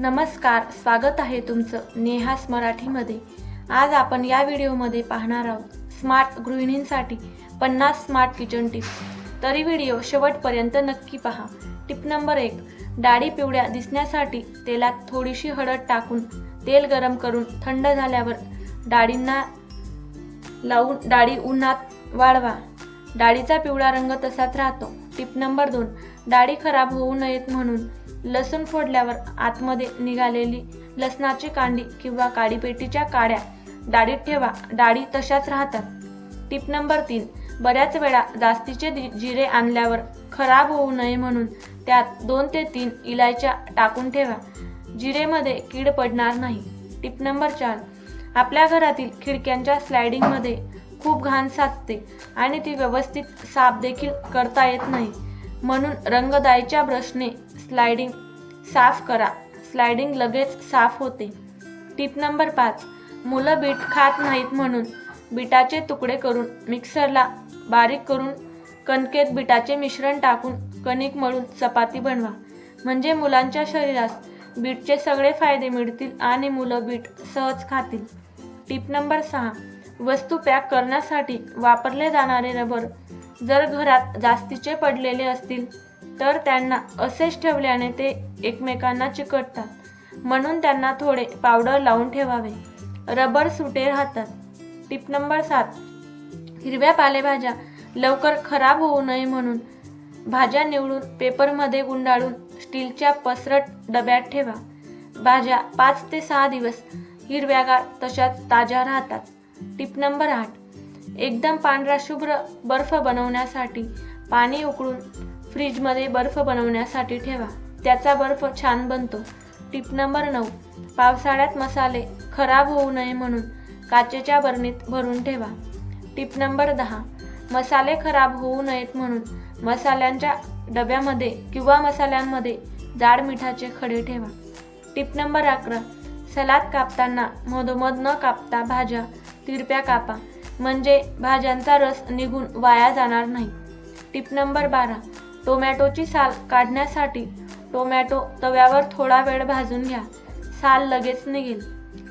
नमस्कार स्वागत आहे तुमचं नेहास मराठीमध्ये. आज आपण या व्हिडिओमध्ये पाहणार आहोत स्मार्ट गृहिणींसाठी पन्नास स्मार्ट किचन टिप्स. तरी व्हिडिओ शेवटपर्यंत नक्की पहा. टिप नंबर एक डाळी पिवळ्या दिसण्यासाठी तेलात थोडीशी हळद टाकून तेल गरम करून थंड झाल्यावर डाळींना लावून डाळी उन्हात वाळवा. डाळीचा पिवळा रंग तसाच राहतो. टिप नंबर दोन डाळी खराब होऊ नयेत म्हणून लसूण फोडल्यावर आतमध्ये निघालेली लसणाची कांडी किंवा काडीपेटीच्या काड्या डाळीत ठेवा. डाळी तशाच राहतात. टिप नंबर तीन. बऱ्याच वेळा जास्तीचे दि- जिरे आणल्यावर खराब होऊ नये म्हणून त्यात दोन ते तीन इलायच्या टाकून ठेवा. जिरेमध्ये कीड पडणार नाही. टिप नंबर चार. आपल्या घरातील खिडक्यांच्या स्लायडिंगमध्ये खूप घाण साचते आणि ती व्यवस्थित साफ देखील करता येत नाही. म्हणून रंगदायीच्या ब्रशने स्लायडिंग साफ करा. स्लायडिंग लगेच साफ होते. टिप नंबर पाच. मुलं बीट खात नाहीत म्हणून बीटाचे तुकडे करून मिक्सरला बारीक करून कणकेत बीटाचे मिश्रण टाकून कणिक मळून चपाती बनवा. म्हणजे मुलांच्या शरीरास बीटचे सगळे फायदे मिळतील आणि मुलं बीट सहज खातील. टिप नंबर सहा. वस्तू पॅक करण्यासाठी वापरले जाणारे रबर जर घरात जास्तीचे पडलेले असतील तर त्यांना असेच ठेवल्याने ते एकमेकांना चिकटतात. म्हणून त्यांना थोडे पावडर लावून ठेवावे. रबर सुटे राहतात. टिप नंबर सात. हिरव्या पालेभाज्या लवकर खराब होऊ नये म्हणून भाज्या निवडून पेपरमध्ये गुंडाळून स्टीलच्या पसरट डब्यात ठेवा. भाज्या पाच ते सहा दिवस हिरव्यागार तशाच ताज्या राहतात. टिप नंबर आठ. एकदम पांढरा शुभ्र बर्फ बनवण्यासाठी पाणी उकळून फ्रीजमध्ये बर्फ बनवण्यासाठी ठेवा. त्याचा बर्फ छान बनतो. टिप नंबर नऊ. पावसाळ्यात मसाले खराब होऊ नये म्हणून काचेच्या बरणीत भरून ठेवा. टिप नंबर दहा. मसाले खराब होऊ नयेत म्हणून मसाल्यांच्या डब्यामध्ये किंवा मसाल्यांमध्ये जाड मिठाचे खडे ठेवा. टिप नंबर अकरा. सलाद कापताना मधोमध न कापता भाज्या तिरप्या कापा. म्हणजे भाज्यांचा रस निघून वाया जाणार नाही. टिप नंबर बारा. टोमॅटोची साल काढण्यासाठी टोमॅटो तव्यावर थोडा वेळ भाजून घ्या. साल लगेच निघेल.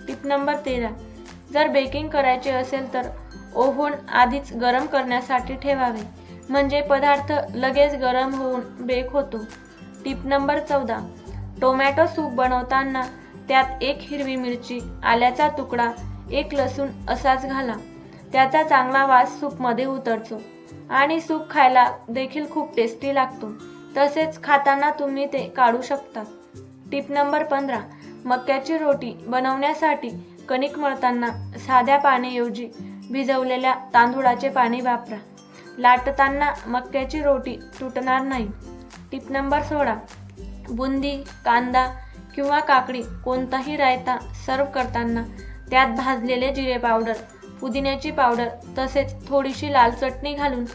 टिप नंबर तेरा. जर बेकिंग करायचे असेल तर ओव्हन आधीच गरम करण्यासाठी ठेवावे. म्हणजे पदार्थ लगेच गरम होऊन बेक होतो. टिप नंबर चौदा. टोमॅटो सूप बनवताना त्यात एक हिरवी मिरची आल्याचा तुकडा एक लसूण असाच घाला. त्याचा चांगला वास सूपमध्ये उतरतो. आणि सूप खायला देखील खूप टेस्टी लागतो. तसेच खाताना तुम्ही ते काढू शकता. टिप नंबर पंधरा. मक्याची रोटी बनवण्यासाठी कणिक मळताना साध्या पाण्याऐवजी भिजवलेल्या तांदूळाचे पाणी वापरा. लाटताना मक्याची रोटी तुटणार नाही. टिप नंबर सोळा. बुंदी कांदा किंवा काकडी कोणताही रायता सर्व करताना त्यात भाजलेले जिरे पावडर पुदिन्याची पावडर तसेच थोडीशी लाल चटणी घालून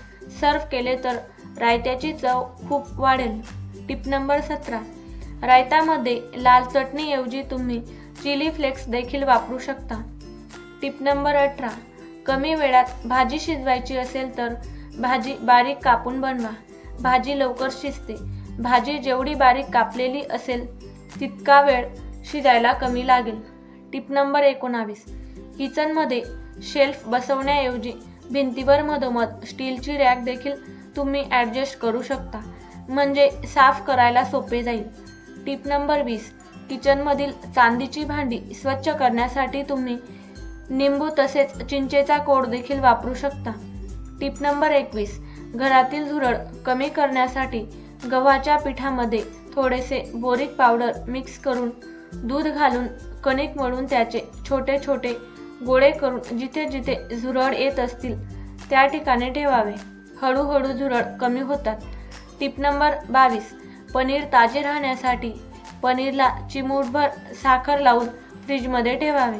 सर्व केले तर रायत्याची चव खूप वाढेल. टिप नंबर सतरा. रायतामध्ये लाल चटणीऐवजी तुम्ही चिली फ्लेक्स देखील वापरू शकता. टिप नंबर अठरा. कमी वेळात भाजी शिजवायची असेल तर भाजी बारीक कापून बनवा. भाजी लवकर शिजते. भाजी जेवढी बारीक कापलेली असेल तितका वेळ शिजायला कमी लागेल. टिप नंबर एकोणावीस. किचनमध्ये शेल्फ बसवण्याऐवजी भिंतीवर मधोमध स्टीलची रॅक देखील तुम्ही ॲडजस्ट करू शकता. म्हणजे साफ करायला सोपे जाईल. टिप नंबर वीस. किचनमधील चांदीची भांडी स्वच्छ करण्यासाठी तुम्ही निंबू तसेच चिंचेचा कोड देखील वापरू शकता. टिप नंबर एकवीस. घरातील झुरळ कमी करण्यासाठी गव्हाच्या पिठामध्ये थोडेसे बोरिक पावडर मिक्स करून दूध घालून कणिक मळून त्याचे छोटे छोटे गोळे करून जिथे जिथे झुरळ येत असतील त्या ठिकाणी ठेवावे. हळूहळू झुरळ कमी होतात. टिप नंबर बावीस. पनीर ताजे राहण्यासाठी पनीरला चिमूटभर साखर लावून फ्रीजमध्ये ठेवावे.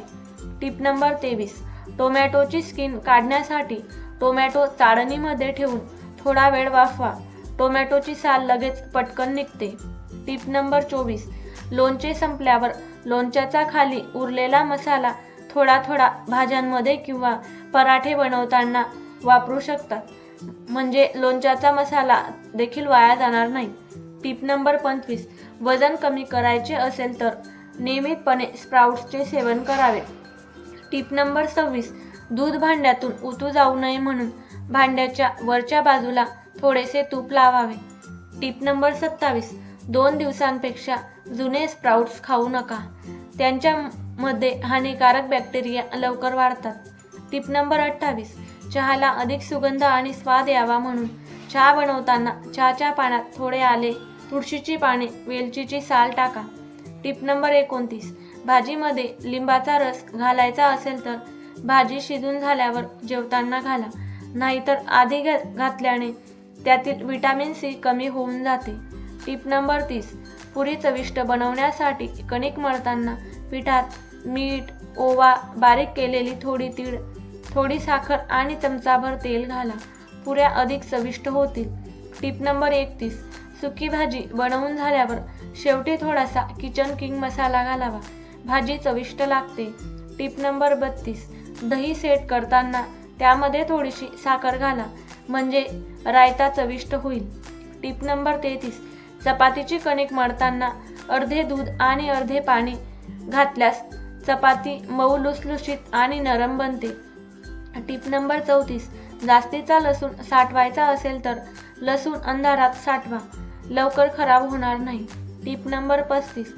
टिप नंबर तेवीस. टोमॅटोची स्किन काढण्यासाठी टोमॅटो चाळणीमध्ये ठेवून थोडा वेळ वाफवा. टोमॅटोची साल लगेच पटकन निघते. टिप नंबर चोवीस. लोणचे संपल्यावर लोणच्याचा खाली उरलेला मसाला थोडा थोडा भाज्यांमध्ये किंवा पराठे बनवताना वापरू शकतात म्हणजे लोणच्याचा मसाला देखील वाया जाणार नाही. टिप नंबर पंचवीस. वजन कमी करायचे असेल तर नियमितपणे स्प्राउट्सचे सेवन करावे. टिप नंबर सव्वीस. दूध भांड्यातून उतू जाऊ नये म्हणून भांड्याच्या वरच्या बाजूला थोडेसे तूप लावावे. टिप नंबर सत्तावीस. दोन दिवसांपेक्षा जुने स्प्राउट्स खाऊ नका. त्यांच्या मध्ये हानिकारक बॅक्टेरिया लवकर वाढतात. टिप नंबर अठ्ठावीस. चहाला अधिक सुगंध आणि स्वाद यावा म्हणून. चहा बनवताना चहाच्या पाण्यात थोडे आले तुळशीची पाने वेलचीची साल टाका. टिप नंबर एकोणतीस. भाजीमध्ये लिंबाचा रस घालायचा असेल तर भाजी शिजून झाल्यावर जेवताना घाला. नाहीतर आधी घातल्याने त्यातील विटॅमिन सी कमी होऊन जाते. टिप नंबर तीस. पुरी चविष्ट बनवण्यासाठी कणिक मळताना पिठात मीठ ओवा बारीक केलेली थोडी तीळ थोडी साखर आणि चमचाभर तेल घाला. पुऱ्या अधिक चविष्ट होतील. टिप नंबर एकतीस. सुकी भाजी बनवून झाल्यावर शेवटी थोडासा किचन किंग मसाला घालावा. भाजी चविष्ट लागते. टिप नंबर बत्तीस. दही सेट करताना त्यामध्ये थोडीशी साखर घाला. म्हणजे रायता चविष्ट होईल. टिप नंबर तेहतीस. चपातीची कणिक मळताना अर्धे दूध आणि अर्धे पाणी घातल्यास चपाती मऊ लुसलुशीत आणि नरम बनते. टिप नंबर चौतीस. जास्तीचा लसूण साठवायचा असेल तर लसूण अंधारात साठवा. लवकर खराब होणार नाही. टिप नंबर पस्तीस.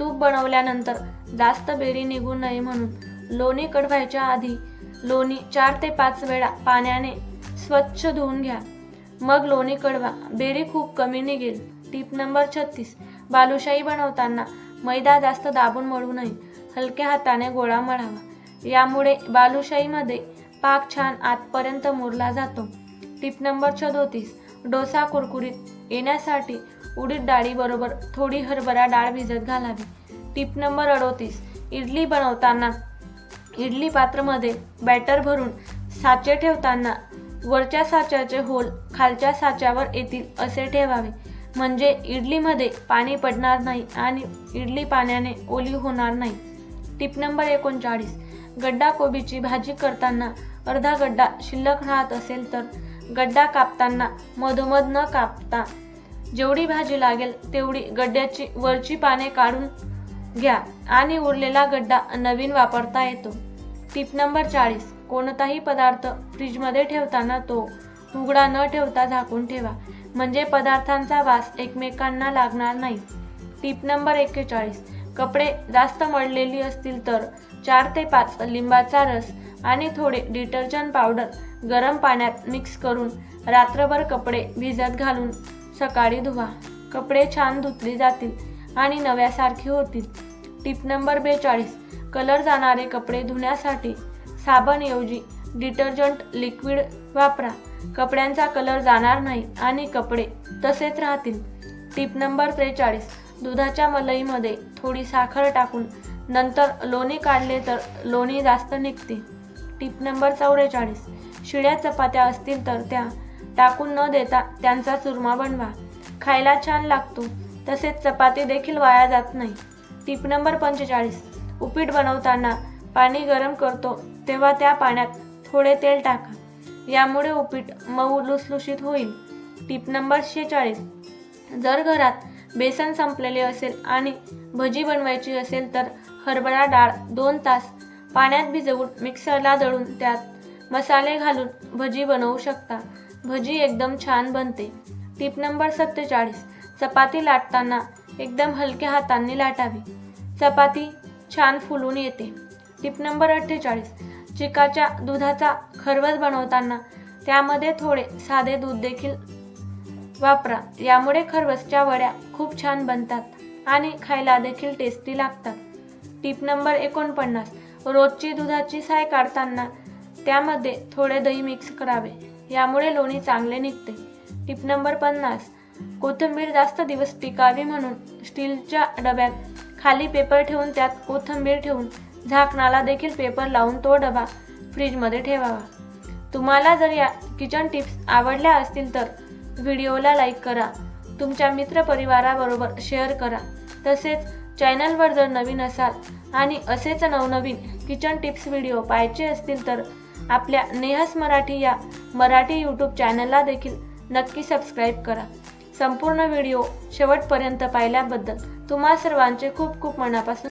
तूप बनवल्यानंतर जास्त बेरी निघू नये म्हणून लोणी कडवायच्या आधी लोणी चार ते पाच वेळा पाण्याने स्वच्छ धुवून घ्या. मग लोणी कडवा बेरी खूप कमी निघेल. टिप नंबर छत्तीस. बालुशाही बनवताना मैदा जास्त दाबून मळू नये. हलक्या हाताने गोळा मळावा. यामुळे बालुशाहीमध्ये पाक छान आतपर्यंत मुरला जातो. टिप नंबर चौतीस डोसा कुरकुरीत येण्यासाठी उडीद डाळीबरोबर थोडी हरभरा डाळ भिजत घालावी. टिप नंबर अडोतीस. इडली बनवताना इडली पात्रमध्ये बॅटर भरून साचे ठेवताना वरच्या साच्याचे होल खालच्या साच्यावर येतील असे ठेवावे. म्हणजे इडलीमध्ये पाणी पडणार नाही आणि इडली पाण्याने ओली होणार नाही. टिप नंबर एकोणचाळीस. गड्डा कोबीची भाजी करताना अर्धा गड्डा शिल्लक राहत असेल तर गड्डा कापताना मधोमध न कापता जेवढी भाजी लागेल तेवढी गड्ड्याची वरची पाने काढून घ्या आणि उरलेला गड्डा नवीन वापरता येतो. टिप नंबर चाळीस. कोणताही पदार्थ फ्रीजमध्ये ठेवताना तो उघडा न ठेवता झाकून ठेवा. म्हणजे पदार्थांचा वास एकमेकांना लागणार नाही. टिप नंबर एक्केचाळीस. कपडे जास्त मळलेली असतील तर चार ते पाच लिंबाचा रस आणि थोडे डिटर्जंट पावडर गरम पाण्यात मिक्स करून रात्रभर कपडे भिजत घालून सकाळी धुवा. कपडे छान धुतली जातील आणि नव्यासारखी होतील. टिप नंबर बेचाळीस. कलर जाणारे कपडे धुण्यासाठी साबणऐवजी डिटर्जंट लिक्विड वापरा. कपड्यांचा कलर जाणार नाही आणि कपडे तसेच राहतील. टिप नंबर त्रेचाळीस. दुधाच्या मलईमध्ये थोडी साखर टाकून नंतर लोणी काढले तर लोणी जास्त निघते. टिप नंबर चौवेचाळीस शिळ्या चपात्या असतील तर त्या टाकून न देता त्यांचा चुरमा बनवा. खायला छान लागतो. तसेच चपाती देखील वाया जात नाही. टिप नंबर पंचेचाळीस. उपीट बनवताना पाणी गरम करतो तेव्हा त्या पाण्यात थोडे तेल टाका. यामुळे उपीट मऊ लुसलुशीत होईल. टिप नंबर शेचाळीस. जर घरात बेसन संपलेले असेल आणि भजी बनवायची असेल तर हरभरा डाळ दोन तास पाण्यात भिजवून मिक्सरला दळून त्यात मसाले घालून भजी बनवू शकता. भजी एकदम छान बनते. टिप नंबर सत्तेचाळीस. चपाती लाटताना एकदम हलक्या हातांनी लाटावी. चपाती छान फुलून येते. टिप नंबर अठ्ठेचाळीस. चिकाच्या दुधाचा खरवस बनवताना त्यामध्ये थोडे साधे दूध देखील वापरा. यामुळे खरवसच्या वड्या खूप छान बनतात. आणि खायला देखील टेस्टी लागतात. टिप नंबर एकोणपन्नास. रोजची दुधाची साय काढताना त्यामध्ये थोडे दही मिक्स करावे. यामुळे लोणी चांगले निघते. टिप नंबर पन्नास. कोथिंबीर जास्त दिवस टिकावी म्हणून स्टीलच्या डब्यात खाली पेपर ठेवून त्यात कोथिंबीर ठेवून झाकणाला देखील पेपर लावून तो डबा फ्रीजमध्ये ठेवावा. तुम्हाला जर या किचन टिप्स आवडल्या असतील तर व्हिडिओला लाईक करा. तुमच्या मित्रपरिवाराबरोबर शेअर करा. तसेच चॅनलवर जर नवीन असाल आणि असेच नवनवीन किचन टिप्स व्हिडिओ पाहायचे असतील तर आपल्या नेहस मराठी या मराठी यूट्यूब चॅनलला देखील नक्की सबस्क्राईब करा. संपूर्ण व्हिडिओ शेवटपर्यंत पाहिल्याबद्दल तुम्हा सर्वांचे खूप खूप मनापासून